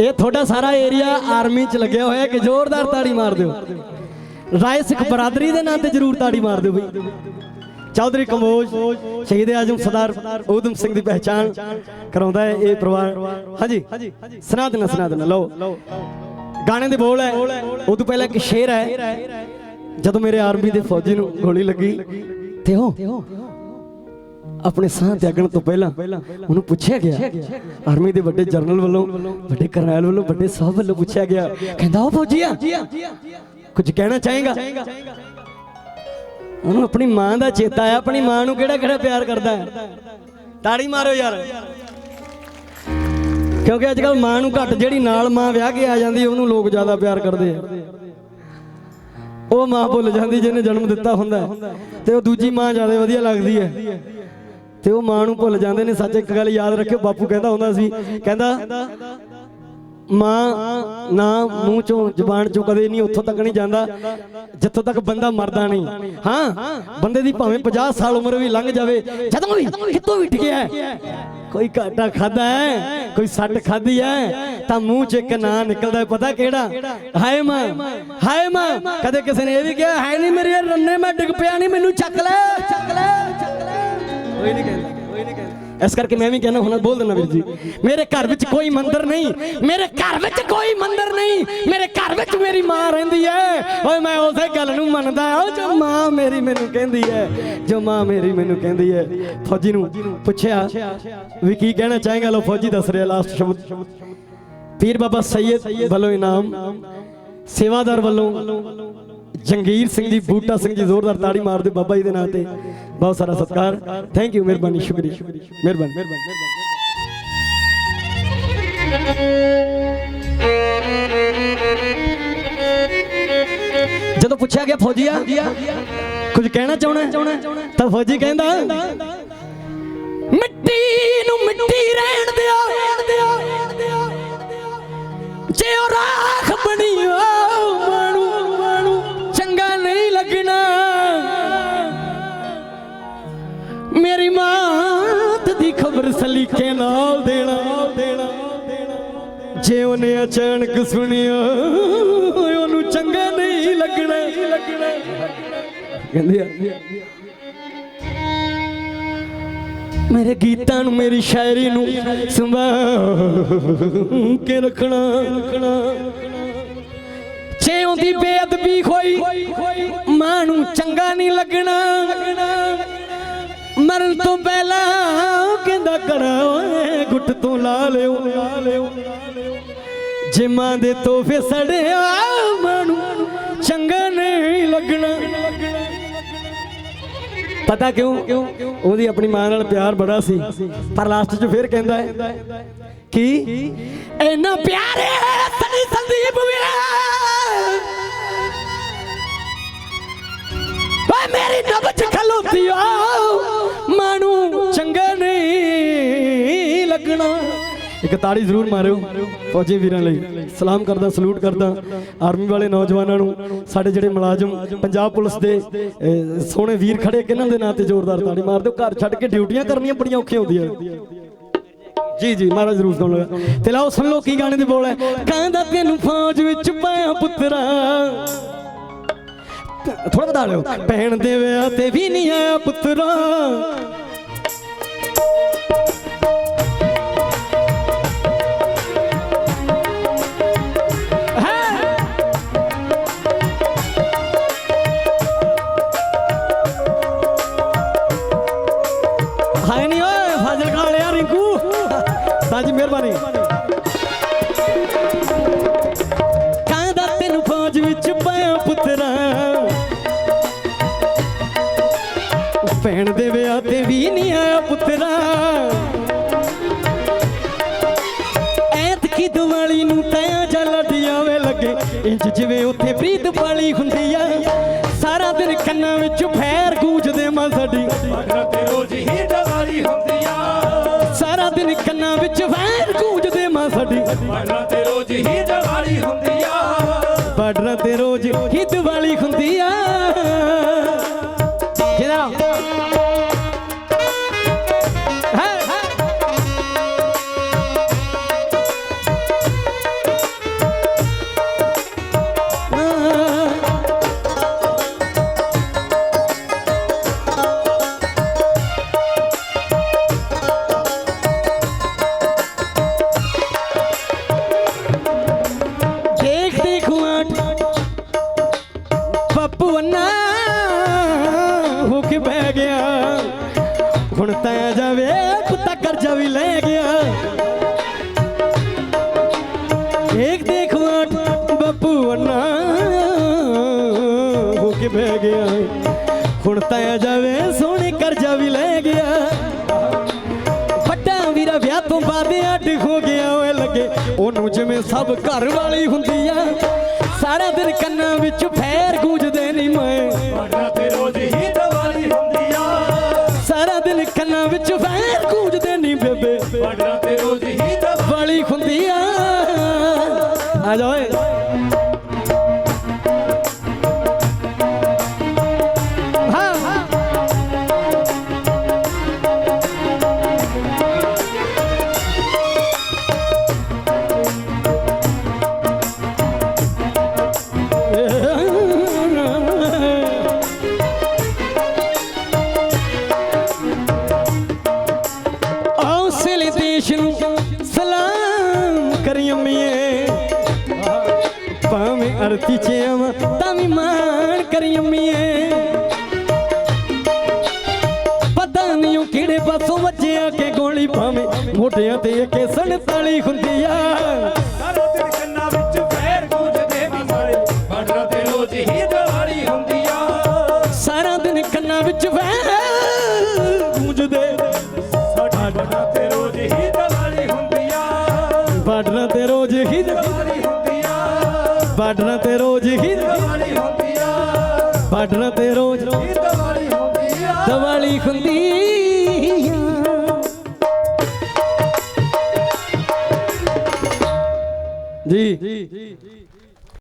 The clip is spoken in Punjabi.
ਇਹ ਤੁਹਾਡਾ ਸਾਰਾ ਏਰੀਆ ਆਰਮੀ ਚ ਲੱਗਿਆ ਹੋਇਆ ਕਿ ਜ਼ੋਰਦਾਰ ਤਾੜੀ ਮਾਰ ਦਿਓ। ਰਾਏ ਸਿੱਖ ਬਰਾਦਰੀ ਦੇ ਨਾਂ ਤੇ ਜ਼ਰੂਰ ਤਾੜੀ ਮਾਰ ਦਿਓ ਬਈ। ਚੌਧਰੀ ਕੰਬੋਜ ਸ਼ਹੀਦ ਆਜਮ ਸਰਦਾਰ ਊਧਮ ਸਿੰਘ ਦੀ ਪਹਿਚਾਣ ਕਰਾਉਂਦਾ ਹੈ ਇਹ ਪਰਿਵਾਰ। ਹਾਂਜੀ ਸੁਣਾ ਦੇਣਾ ਸੁਣਾ ਦੇਣਾ ਲਓ। ਗਾਣੇ ਦੇ ਬੋਲ ਹੈ ਉਹ ਤੋਂ ਪਹਿਲਾਂ ਇੱਕ ਸ਼ੇਰ ਹੈ, ਜਦੋਂ ਮੇਰੇ ਆਰਮੀ ਦੇ ਫੌਜੀ ਨੂੰ ਗੋਲੀ ਲੱਗੀ, ਤੇ ਉਹ ਆਪਣੇ ਸਾਹ ਤਿਆਗਣ ਤੋਂ ਪਹਿਲਾਂ ਉਹਨੂੰ ਪੁੱਛਿਆ ਗਿਆ। ਆਰਮੀ ਦੇ ਵੱਡੇ ਜਨਰਲ ਵੱਲੋਂ, ਵੱਡੇ ਕਰਨੈਲ ਵੱਲੋਂ, ਵੱਡੇ ਸਾਹਿਬ ਵੱਲੋਂ ਪੁੱਛਿਆ ਗਿਆ। ਕਹਿੰਦਾ, ਉਹ ਫੌਜੀਆ ਕੁਝ ਕਹਿਣਾ ਚਾਹੇਗਾ? ਉਹਨੂੰ ਆਪਣੀ ਮਾਂ ਦਾ ਚੇਤਾ ਆਇਆ। ਆਪਣੀ ਮਾਂ ਨੂੰ ਕਿਹੜਾ ਕਿਹੜਾ ਪਿਆਰ ਕਰਦਾ ਹੈ? ਤਾੜੀ ਮਾਰੋ ਯਾਰ। ਕਿਉਂਕਿ ਅੱਜ ਕੱਲ ਮਾਂ ਨੂੰ ਘੱਟ ਜਿਹੜੀ ਨਾਲ ਮਾਂ ਵਿਆਹ ਕੇ ਆ ਜਾਂਦੀ, ਉਹਨੂੰ ਲੋਕ ਜ਼ਿਆਦਾ ਪਿਆਰ ਕਰਦੇ ਆ। ਉਹ ਮਾਂ ਭੁੱਲ ਜਾਂਦੀ ਜਿਹਨੇ ਜਨਮ ਦਿੱਤਾ ਹੁੰਦਾ। ਤੇ ਉਹ ਦੂਜੀ ਮਾਂ ਜ਼ਿਆਦਾ ਵਧੀਆ ਲੱਗਦੀ ਹੈ। ਤੇ ਉਹ ਮਾਂ ਨੂੰ ਭੁੱਲ ਜਾਂਦੇ ਨੇ। ਸੱਚ ਇੱਕ ਗੱਲ ਯਾਦ ਰੱਖਿਓ, ਬਾਪੂ ਕਹਿੰਦਾ ਹੁੰਦਾ ਸੀ, ਕਹਿੰਦਾ, ਮਾਂ, ਨਾ ਮੂੰਹ ਚੋਂ ਜ਼ੁਬਾਨ ਚੋਂ ਕਦੇ ਨਹੀਂ ਉੱਥੋਂ ਤੱਕ ਨਹੀਂ ਜਾਂਦਾ, ਜਿੱਥੋਂ ਤੱਕ ਬੰਦਾ ਮਰਦਾ ਨਹੀਂ। ਹਾਂ, ਬੰਦੇ ਦੀ ਭਾਵੇਂ 50 ਸਾਲ ਉਮਰ ਵੀ ਲੰਘ ਜਾਵੇ, ਜਦੋਂ ਵੀ ਕਿਤੋਂ ਵੀ ਟਿਕਿਆ ਕੋਈ ਘਾਟਾ ਖਾਦਾ ਹੈ, ਕੋਈ ਸੱਟ ਖਾਦੀ ਹੈ, ਤਾਂ ਮੂੰਹ 'ਚ ਇੱਕ ਨਾਂ ਨਿਕਲਦਾ ਪਤਾ ਕਿਹੜਾ? ਹਾਏ ਮਾਂ ਹਾਏ ਮਾਂ, ਕਦੇ ਕਿਸੇ ਨੇ ਇਹ ਵੀ ਕਿਹਾ, ਹੈ ਨਹੀਂ ਮੇਰੇ ਰੰਨੇ ਮੈਂ ਡਿੱਗ ਪਿਆ ਨਹੀਂ, ਮੈਨੂੰ ਚੱਕ ਲੈ ਚੱਕ ਲੈ ਚੱਕ ਲੈ। ਕੋਈ ਨਹੀਂ ਇਸ ਕਰਕੇ ਮੈਂ ਵੀ ਕਹਿੰਦਾ ਹੁਣ ਬੋਲ ਦਿੰਦਾ ਵੀਰ ਜੀ। ਮੇਰੇ ਘਰ ਵਿੱਚ ਕੋਈ ਮੰਦਿਰ ਨਹੀਂ। ਮੇਰੇ ਘਰ ਵਿੱਚ ਕੋਈ ਮੰਦਿਰ ਨਹੀਂ। ਮੇਰੇ ਘਰ ਵਿੱਚ ਮੇਰੀ ਮਾਂ ਰਹਿੰਦੀ ਹੈ ਓਏ ਮੈਂ ਉਸੇ ਗੱਲ ਨੂੰ ਮੰਨਦਾ ਉਹ ਜੋ ਮਾਂ ਮੇਰੀ ਮੈਨੂੰ ਕਹਿੰਦੀ ਹੈ ਜੋ ਮਾਂ ਮੇਰੀ ਮੈਨੂੰ ਕਹਿੰਦੀ ਹੈ ਫੌਜੀ ਨੂੰ ਪੁੱਛਿਆ ਵੀ ਕੀ ਕਹਿਣਾ ਚਾਹੇਗਾ? ਲੋ ਫੌਜੀ ਦੱਸ ਰਿਹਾ ਲਾਸਟ ਸ਼ਬਦ। ਪੀਰ ਬਾਬਾ ਸੈਯਦ ਵੱਲੋਂ ਇਨਾਮ। ਸੇਵਾਦਾਰ ਵੱਲੋਂ ਜੰਗੀਰ ਸਿੰਘ ਜੀ, ਬੂਟਾ ਸਿੰਘ ਜੀ ਜ਼ੋਰਦਾਰ ਤਾੜੀ ਮਾਰਦੇ ਬਾਬਾ ਜੀ ਦੇ ਨਾਂ ਤੇ। ਬਹੁਤ ਸਾਰਾ ਸਤਿਕਾਰ। ਥੈਂਕ ਯੂ ਮਿਹਰਬਾਨੀ, ਸ਼ੁਕਰੀਆ। ਮਿਹਰਬਾਨੀ। ਜਦੋਂ ਪੁੱਛਿਆ ਗਿਆ ਫੌਜੀਆ, ਕੁਝ ਕਹਿਣਾ ਚਾਹਣਾ ਤਾਂ ਫੌਜੀ ਕਹਿੰਦਾ, ਮਿੱਟੀ ਨੂੰ ਮਿੱਟੀ ਰਹਿਣ ਦਿਓ। ਜੇ ਉਹ ਰਾਖ ਬਣੀ ਜੇ ਉਹਨੇ ਅਚਾਨਕ ਸੁਣਿਆ, ਉਹਨੂੰ ਚੰਗਾ ਨਹੀਂ ਲੱਗਣਾ। ਕਹਿੰਦੇ ਮੇਰੇ ਗੀਤਾਂ ਨੂੰ, ਮੇਰੀ ਸ਼ਾਇਰੀ ਨੂੰ ਸੰਭਾਲ ਕੇ ਰੱਖਣਾ। ਜੇ ਉਹਦੀ ਬੇਅਦਬੀ ਹੋਈ, ਮਾਂ ਨੂੰ ਚੰਗਾ ਨਹੀਂ ਲੱਗਣਾ। ਮਰਨ ਤੋਂ ਪਹਿਲਾਂ ਕਹਿੰਦਾ ਕਰਾ ਓਏ ਗੁੱਟ ਤੋਂ ਲਾ ਲਿਓ ਲਾ ਲਿਓ। ਜੇ ਦੇ ਤੋਹਫੇ ਸੜਿਆ ਮਾਂ ਚੰਗਾ ਨਹੀਂ ਲੱਗਣਾ। ਪਤਾ ਕਿਉਂ? ਉਹਦੀ ਆਪਣੀ ਮਾਂ ਨਾਲ ਪਿਆਰ ਬੜਾ ਸੀ। ਪਰ ਲਾਸਟ 'ਚ ਫਿਰ ਕਹਿੰਦਾ ਹੈ ਕਿ ਇੰਨਾ ਪਿਆਰ ਹੈ, ਸਨੀ ਸੰਦੀਪ ਵੀਰਾ। ਓਏ ਮੇਰੀ ਨਬਜ ਖਲੋਤੀ ਆ ਮਾਨੂੰ ਇੱਕ ਤਾੜੀ ਜ਼ਰੂਰ ਮਾਰਿਓ ਫੌਜੀ ਵੀਰਾਂ ਲਈ। ਸਲਾਮ ਕਰਦਾ, ਸਲੂਟ ਕਰਦਾ। ਆਰਮੀ ਵਾਲੇ ਨੌਜਵਾਨਾਂ ਨੂੰ, ਸਾਡੇ ਜਿਹੜੇ ਮੁਲਾਜ਼ਮ, ਪੰਜਾਬ ਪੁਲਿਸ ਦੇ ਸੋਹਣੇ ਵੀਰ ਖੜੇ, ਕਿਹਨਾਂ ਦੇ ਨਾਂ ਤੇ ਜ਼ੋਰਦਾਰ ਤਾੜੀ ਮਾਰ ਦਿਓ ਘਰ ਛੱਡ ਕੇ ਡਿਊਟੀਆਂ ਕਰਨੀਆਂ ਬੜੀਆਂ ਔਖੀਆਂ ਹੁੰਦੀਆਂ। ਜੀ ਜੀ, ਮਹਾਰਾਜ ਜ਼ਰੂਰ ਸੁਣ ਲਓ ਤੇ ਲਾਓ, ਸੁਣ ਲਓ ਕੀ ਗਾਣੇ ਦੇ ਬੋਲ ਹੈ। ਕਹਿੰਦਾ ਤੈਨੂੰ ਫੌਜ ਵਿੱਚ ਪਾਇਆ ਪੁੱਤਰਾ। ਥੋੜਾ ਵਧਾ ਲਿਓ। ਭੈਣ ਦੇ ਵਿਆਹ ਤੇ ਵੀ ਨਹੀਂ ਆਇਆ ਪੁੱਤਰਾ। ਸਾਜੀ ਮਿਹਰਬਾਨੀ। ਕਹਿੰਦਾ ਤੈਨੂੰ ਫੌਜ ਵਿੱਚ ਪਾਇਆ ਪੁੱਤਰਾ। ਭੈਣ ਦੇ ਵਿਆਹ ਤੇ ਵੀ ਨਹੀਂ ਆਇਆ ਪੁੱਤਰਾ। ਐਤਕੀ ਦੀਵਾਲੀ ਨੂੰ ਤੈਂ ਜਲਦੀਆਂ ਵੇ ਲੱਗੇ। ਇੰਜ ਜਿਵੇਂ ਉੱਥੇ ਪ੍ਰੀਤ ਵਾਲੀ ਹੁੰਦੀ ਆ। ਸਾਰਾ ਦਿਨ ਕੰਨਾਂ ਵਿੱਚ ਫੈਰ ਗੂੰਜਦੇ ਮਾਂ ਸਾਡੀ। ਤੇ ਰੋਜ਼ ਹੀ ਦੀਵਾਲੀ ਹੁੰਦੀ ਆ ਸਾਰਾ ਦਿਨ ਕੰਨਾਂ ਵਿੱਚ ਫੈਰ ਗੂੰਜਦੇ ਮਾਂ ਸਾਡੀ। ਬਾਣਾ ਤੇ ਰੋਜ਼ ਹੀ ਦੀਵਾਲੀ ਹੁੰਦੀ ਆ ਬਾਰਡਰਾਂ ਤੇ ਰੋਜ਼ ਹੀ ਦੀਵਾਲੀ ਹੁੰਦੀ ਆ। ਜਿਹੜਾ ਹੁਣ ਤਾਂ ਜਾਵੇ ਸੋਹਣੇ ਕਰਜ਼ਾ ਵੀ ਲੈ ਗਿਆ। ਵੱਡਾ ਵੀਰਾ ਵਿਆਹ ਤੋਂ ਬਾਅਦ ਅੱਡ ਹੋ ਗਿਆ ਓਏ ਲੱਗੇ। ਉਹਨੂੰ ਜਿਵੇਂ ਸਭ ਘਰ ਵਾਲੀ ਹੁੰਦੀ ਆ ਸਾਰਾ ਦਿਨ ਕੰਨਾਂ ਵਿੱਚ ਫੇਰ ਗੂੰਜਦੇ ਨਹੀਂ ਮੈਂ। ਬਾਰਡਰਾਂ ਤੇ ਰੋਜ਼ ਹੀ ਦੀਵਾਲੀ ਹੁੰਦੀ ਆ। ਸਾਰਾ ਦਿਨ ਕੰਨਾਂ ਵਿੱਚ ਫੇਰ ਗੂੰਜਦੇ ਨਹੀਂ ਬੇਬੇ। ਬਾਰਡਰਾਂ ਤੇ ਅਰਤੀ ਚ ਆਵਾਂ ਤਾਂ ਵੀ ਮਾਣ ਕਰੀ ਅੰਮੀਏ ਪਤਾ ਨਹੀਂ ਉਹ ਕਿਹੜੇ ਪਾਸੋਂ ਵੱਜਿਆ ਕਿ ਗੋਲੀ ਭਾਵੇਂ ਮੋਢਿਆਂ ਤੇ ਕੇ 47 ਹੁੰਦੀ ਆ। ਸਾਰਾ ਦਿਨ ਕੰਨਾਂ ਵਿੱਚ ਫੇਰ ਗੂੰਜਦੇ ਨੀ ਮਾਰੇ ਬਾਰਡਰਾਂ ਤੇ ਰੋਜ਼ ਹੀ ਦੀਵਾਲੀ ਹੁੰਦੀ ਆ। ਸਾਰਾ ਦਿਨ ਕੰਨਾਂ ਵਿੱਚ ਵਹਿ ਬਾਰਡਰਾਂ ਤੇ ਰੋਜ਼ ਦੀਵਾਲੀ ਹੁੰਦੀ ਆ। ਦੀਵਾਲੀ ਹੁੰਦੀ ਆ। ਜੀ।